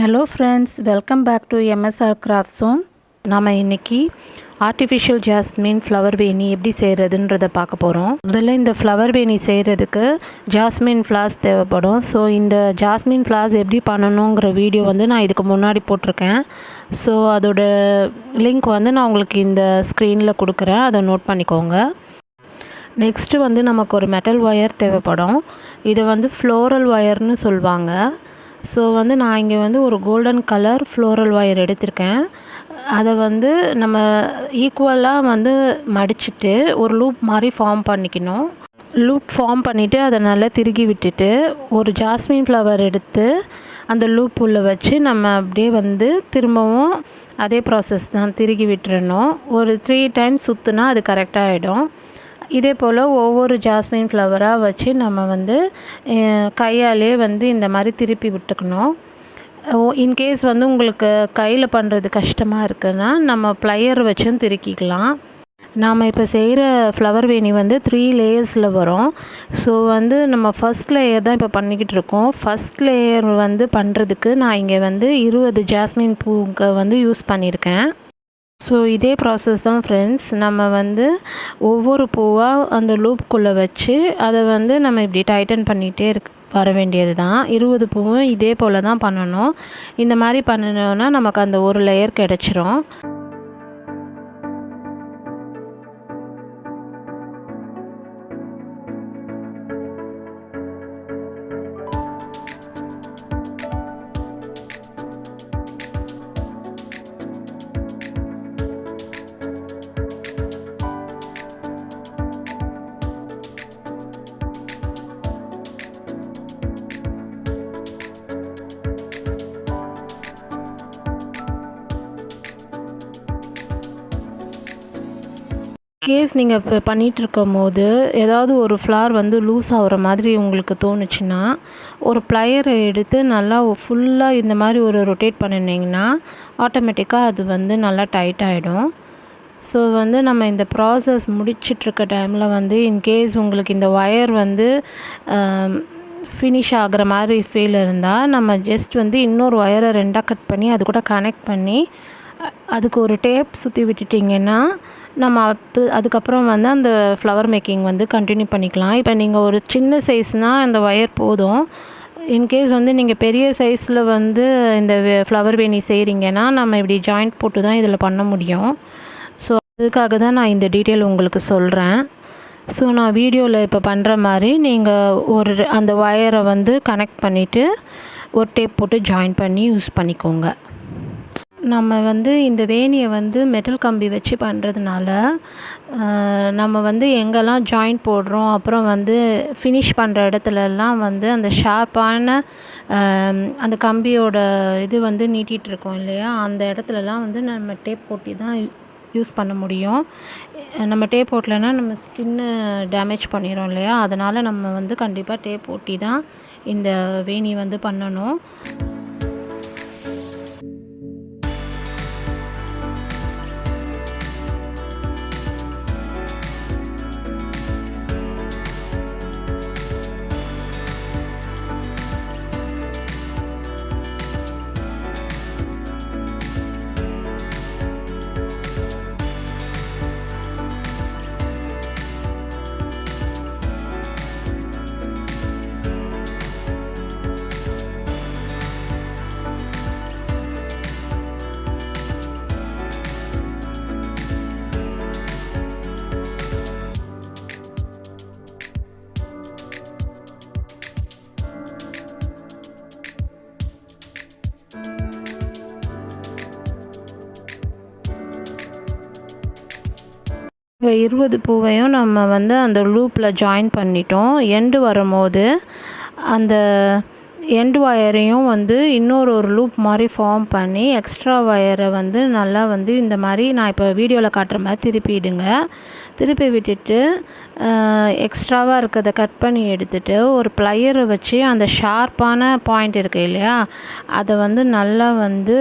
Hello friends welcome back to MSR craft நாம் இன்றைக்கி artificial jasmine flower வேணி எப்படி செய்கிறதுன்றதை பார்க்க போகிறோம் முதல்ல இந்த ஃப்ளவர் வேணி செய்கிறதுக்கு ஜாஸ்மின் ஃப்ளார்ஸ் தேவைப்படும். ஸோ இந்த ஜாஸ்மின் ஃப்ளார்ஸ் எப்படி பண்ணணுங்கிற வீடியோ வந்து நான் இதுக்கு முன்னாடி போட்டிருக்கேன். ஸோ அதோட லிங்க் வந்து நான் உங்களுக்கு இந்த ஸ்க்ரீனில் கொடுக்குறேன். அதை நோட் பண்ணிக்கோங்க. நெக்ஸ்ட்டு வந்து நமக்கு ஒரு மெட்டல் ஒயர் தேவைப்படும். இதை வந்து ஃப்ளோரல் ஒயர்னு சொல்லுவாங்க ஸோ வந்து நான் இங்கே வந்து ஒரு கோல்டன் கலர் ஃப்ளோரல் ஒயர் எடுத்திருக்கேன். அதை வந்து நம்ம ஈக்குவலாக வந்து மடிச்சுட்டு ஒரு லூப் மாதிரி ஃபார்ம் பண்ணிக்கணும். லூப் ஃபார்ம் பண்ணிவிட்டு அதை நல்லா திருகி விட்டுட்டு ஒரு ஜாஸ்மின் ஃப்ளவர் எடுத்து அந்த லூப் உள்ளே வச்சு நம்ம அப்படியே வந்து திரும்பவும் அதே ப்ராசஸ் தான் திருகி விட்டுறணும். ஒரு த்ரீ டைம்ஸ் சுற்றுனா அது கரெக்டாக ஆகிடும் இதே போல் ஒவ்வொரு ஜாஸ்மின் ஃப்ளவராக வச்சு நம்ம வந்து கையாலே வந்து இந்த மாதிரி திருப்பி விட்டுக்கணும். இன்கேஸ் வந்து உங்களுக்கு கையில் பண்ணுறது கஷ்டமாக இருக்குன்னா நம்ம ப்ளையர் வச்சும் திருக்கிக்கலாம். நாம் இப்போ செய்கிற ஃப்ளவர் வேணி வந்து த்ரீ லேயர்ஸில் வரும். ஸோ வந்து நம்ம ஃபஸ்ட் லேயர் தான் இப்போ பண்ணிக்கிட்டு இருக்கோம். ஃபஸ்ட் லேயர் வந்து பண்ணுறதுக்கு நான் இங்கே வந்து இருபது ஜாஸ்மின் பூங்க வந்து யூஸ் பண்ணியிருக்கேன் ஸோ இதே ப்ராசஸ் தான் ஃப்ரெண்ட்ஸ் நம்ம வந்து ஒவ்வொரு பூவாக அந்த லூப்குள்ளே வச்சு அதை வந்து நம்ம இப்படி டைட்டன் பண்ணிகிட்டே இருக்கு வர வேண்டியது தான் இருபது பூவும் இதே போல் தான் பண்ணணும். இந்த மாதிரி பண்ணணுன்னா நமக்கு அந்த ஒரு லேயர் கிடச்சிரும். கேஸ் நீங்கள் இப்போ பண்ணிகிட்ருக்கும் போது ஏதாவது ஒரு ஃப்ளார் வந்து லூஸ் ஆகிற மாதிரி உங்களுக்கு தோணுச்சுன்னா ஒரு ப்ளையரை எடுத்து நல்லா ஃபுல்லாக இந்த மாதிரி ஒரு ரொட்டேட் பண்ணினீங்கன்னா ஆட்டோமேட்டிக்காக அது வந்து நல்லா டைட் ஆகிடும் ஸோ வந்து நம்ம இந்த ப்ராசஸ் முடிச்சிட்ருக்க டைமில் வந்து இன்கேஸ் உங்களுக்கு இந்த ஒயர் வந்து ஃபினிஷ் ஆகிற மாதிரி ஃபீல் இருந்தால் நம்ம ஜஸ்ட் வந்து இன்னொரு ஒயரை ரெண்டாக கட் பண்ணி அது கூட கனெக்ட் பண்ணி அதுக்கு ஒரு டேப் சுற்றி விட்டுட்டிங்கன்னா நம்ம அப்போ அதுக்கப்புறம் வந்து அந்த ஃப்ளவர் மேக்கிங் வந்து கண்டினியூ பண்ணிக்கலாம். இப்போ நீங்கள் ஒரு சின்ன சைஸ்னால் அந்த ஒயர் போதும். இன்கேஸ் வந்து நீங்கள் பெரிய சைஸில் வந்து இந்த ஃப்ளவர் வேணி செய்கிறீங்கன்னா நம்ம இப்படி ஜாயிண்ட் போட்டு தான் இதில் பண்ண முடியும். ஸோ அதுக்காக தான் நான் இந்த டீட்டெயில் உங்களுக்கு சொல்கிறேன் ஸோ நான் வீடியோவில் இப்போ பண்ணுற மாதிரி நீங்கள் ஒரு அந்த ஒயரை வந்து கனெக்ட் பண்ணிவிட்டு ஒரு டேப் போட்டு ஜாயின் பண்ணி யூஸ் பண்ணிக்கோங்க. நம்ம வந்து இந்த வேணியை வந்து மெட்டல் கம்பி வச்சு பண்ணுறதுனால நம்ம வந்து எங்கெல்லாம் ஜாயிண்ட் போடுறோம் அப்புறம் வந்து ஃபினிஷ் பண்ணுற இடத்துலலாம் வந்து அந்த ஷார்ப்பான அந்த கம்பியோட இது வந்து நீட்டிகிட்ருக்கோம் இல்லையா? அந்த இடத்துலலாம் வந்து நம்ம டேப் போட்டி தான் யூஸ் பண்ண முடியும். நம்ம டேப் போட்டலைன்னா நம்ம ஸ்கின்னு டேமேஜ் பண்ணிடும் இல்லையா? அதனால் நம்ம வந்து கண்டிப்பாக டேப் போட்டி தான் இந்த வேணி வந்து பண்ணணும். இருபது பூவையும் நம்ம வந்து அந்த லூப்பில் ஜாயின் பண்ணிட்டோம். எண்டு வரும்போது அந்த எண்டு ஒயரையும் வந்து இன்னொரு ஒரு லூப் மாதிரி ஃபார்ம் பண்ணி எக்ஸ்ட்ரா ஒயரை வந்து நல்லா வந்து இந்த மாதிரி நான் இப்போ வீடியோவில் காட்டுற மாதிரி திருப்பிடுங்க திருப்பி விட்டுட்டு எக்ஸ்ட்ராவாக இருக்கிறத கட் பண்ணி எடுத்துட்டு ஒரு ப்ளையரை வச்சு அந்த ஷார்ப்பான பாயிண்ட் இருக்குது இல்லையா? அதை வந்து நல்லா வந்து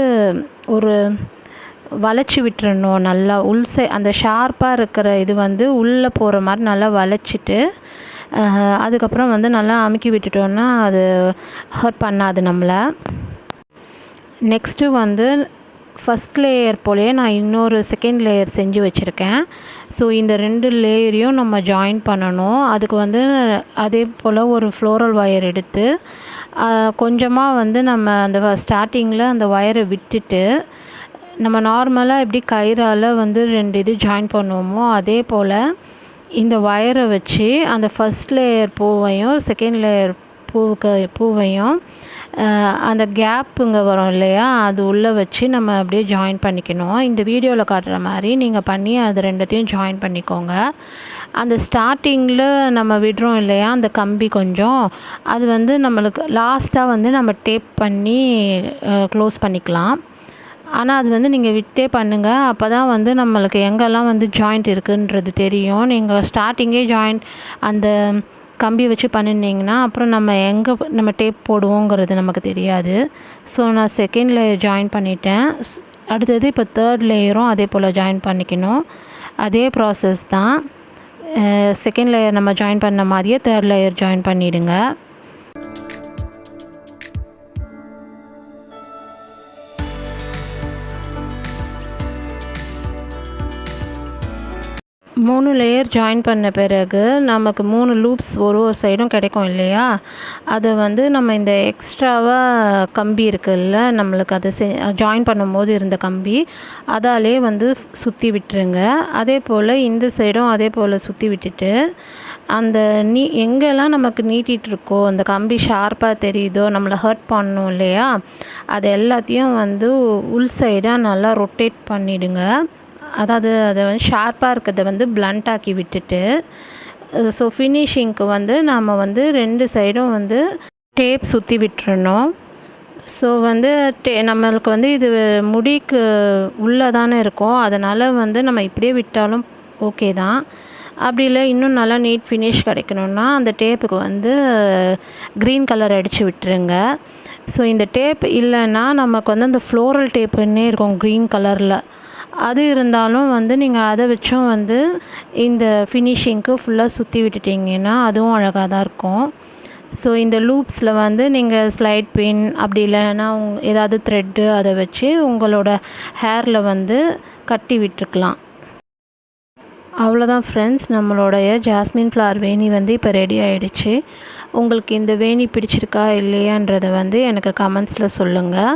ஒரு வளைச்சி விட்டுறணும். நல்லா உள் சை அந்த ஷார்ப்பாக இருக்கிற இது வந்து உள்ளே போகிற மாதிரி நல்லா வளைச்சிட்டு அதுக்கப்புறம் வந்து நல்லா அமுக்கி விட்டுட்டோன்னா அது ஹர்ட் பண்ணாது நம்மளை. நெக்ஸ்ட்டு வந்து ஃபஸ்ட் லேயர் போலே நான் இன்னொரு செகண்ட் லேயர் செஞ்சு வச்சுருக்கேன். ஸோ இந்த ரெண்டு லேயரையும் நம்ம ஜாயின் பண்ணணும். அதுக்கு வந்து அதே போல் ஒரு ஃப்ளோரல் ஒயர் எடுத்து கொஞ்சமாக வந்து நம்ம அந்த ஸ்டார்டிங்கில் அந்த ஒயரை விட்டுட்டு நம்ம நார்மலாக எப்படி கயிறால் வந்து ரெண்டு இது ஜாயின் பண்ணுவோமோ அதே போல் இந்த ஒயரை வச்சு அந்த ஃபஸ்ட் லேயர் பூவையும் செகண்ட் லேயர் பூவுக்கு பூவையும் அந்த கேப்புங்க வரும் இல்லையா? அது உள்ளே வச்சு நம்ம அப்படியே ஜாயின் பண்ணிக்கணும். இந்த வீடியோவில் காட்டுற மாதிரி நீங்கள் பண்ணி அது ரெண்டுத்தையும் ஜாயின் பண்ணிக்கோங்க. அந்த ஸ்டார்டிங்கில் நம்ம விடுறோம் இல்லையா? அந்த கம்பி கொஞ்சம். அது வந்து நம்மளுக்கு லாஸ்ட்டாக வந்து நம்ம டேப் பண்ணி க்ளோஸ் பண்ணிக்கலாம். ஆனால் அது வந்து நீங்கள் விட்டே பண்ணுங்கள் அப்போ தான் வந்து நம்மளுக்கு எங்கெல்லாம் வந்து ஜாயிண்ட் இருக்குன்றது தெரியும். நீங்கள் ஸ்டார்டிங்கே ஜாயிண்ட் அந்த கம்பி வச்சு பண்ணினீங்கன்னா அப்புறம் நம்ம எங்கே நம்ம டேப் போடுவோங்கிறது நமக்கு தெரியாது. ஸோ நான் செகண்ட் லேயர் ஜாயின் பண்ணிட்டேன். அடுத்தது இப்போ தேர்ட் லேயரும் அதே போல் ஜாயின் பண்ணிக்கணும். அதே ப்ராசஸ் தான். செகண்ட் லேயர் நம்ம ஜாயின் பண்ண மாதிரியே தேர்ட் லேயர் ஜாயின் பண்ணிவிடுங்க மூணு லேயர் ஜாயின் பண்ண பிறகு நமக்கு மூணு லூப்ஸ் ஒரு ஒரு சைடும் கிடைக்கும் இல்லையா? அதை வந்து நம்ம இந்த எக்ஸ்ட்ராவாக கம்பி இருக்குல்ல நம்மளுக்கு அதை செ ஜாயின் பண்ணும்போது இருந்த கம்பி அதாலே வந்து சுற்றி விட்டுருங்க. அதே போல் இந்த சைடும் அதே போல் சுற்றி விட்டுட்டு அந்த நீ எங்கெல்லாம் நமக்கு நீட்டிகிட்ருக்கோ அந்த கம்பி ஷார்ப்பாக தெரியுதோ நம்மளை ஹர்ட் பண்ணணும் இல்லையா? அது எல்லாத்தையும் வந்து உள் சைடாக நல்லா ரொட்டேட் பண்ணிவிடுங்க அதாவது அதை வந்து ஷார்ப்பாக இருக்கிறத வந்து பிளண்ட் ஆக்கி விட்டுட்டு ஸோ ஃபினிஷிங்க்கு வந்து நாம் வந்து ரெண்டு சைடும் வந்து டேப் சுற்றி விட்டுறணும். ஸோ வந்து டே நம்மளுக்கு வந்து இது முடிக்கு உள்ளே தானே இருக்கும். அதனால் வந்து நம்ம இப்படியே விட்டாலும் ஓகே தான். அப்படி இல்லை இன்னும் நல்லா நீட் ஃபினிஷ் கிடைக்கணுன்னா அந்த டேப்புக்கு வந்து க்ரீன் கலர் அடித்து விட்டுருங்க. ஸோ இந்த டேப் இல்லைன்னா நமக்கு வந்து அந்த ஃப்ளோரல் டேப்புன்னே இருக்கும் க்ரீன் கலரில் அது இருந்தாலும் வந்து நீங்கள் அதை வச்சும் வந்து இந்த ஃபினிஷிங்க்கு ஃபுல்லாக சுற்றி விட்டுட்டிங்கன்னா அதுவும் அழகாக தான் இருக்கும். ஸோ இந்த லூப்ஸில் வந்து நீங்கள் ஸ்லைட் பின் அப்படி இல்லைன்னா உங் ஏதாவது த்ரெட்டு அதை வச்சு உங்களோட ஹேரில் வந்து கட்டி விட்டுருக்கலாம். அவ்வளோதான் ஃப்ரெண்ட்ஸ் நம்மளுடைய ஜாஸ்மின் ஃப்ளவர் வேணி வந்து இப்போ ரெடி ஆகிடுச்சு உங்களுக்கு இந்த வேணி பிடிச்சிருக்கா இல்லையான்றதை வந்து எனக்கு கமெண்ட்ஸில் சொல்லுங்கள்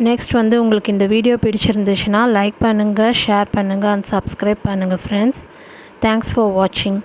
நெக்ஸ்ட் வந்து உங்களுக்கு இந்த வீடியோ பிடிச்சிருந்துச்சுன்னா லைக் பண்ணுங்கள் ஷேர் பண்ணுங்கள் அண்ட் சப்ஸ்கிரைப் பண்ணுங்கள் ஃப்ரெண்ட்ஸ் தேங்க்ஸ் ஃபார் வாட்சிங்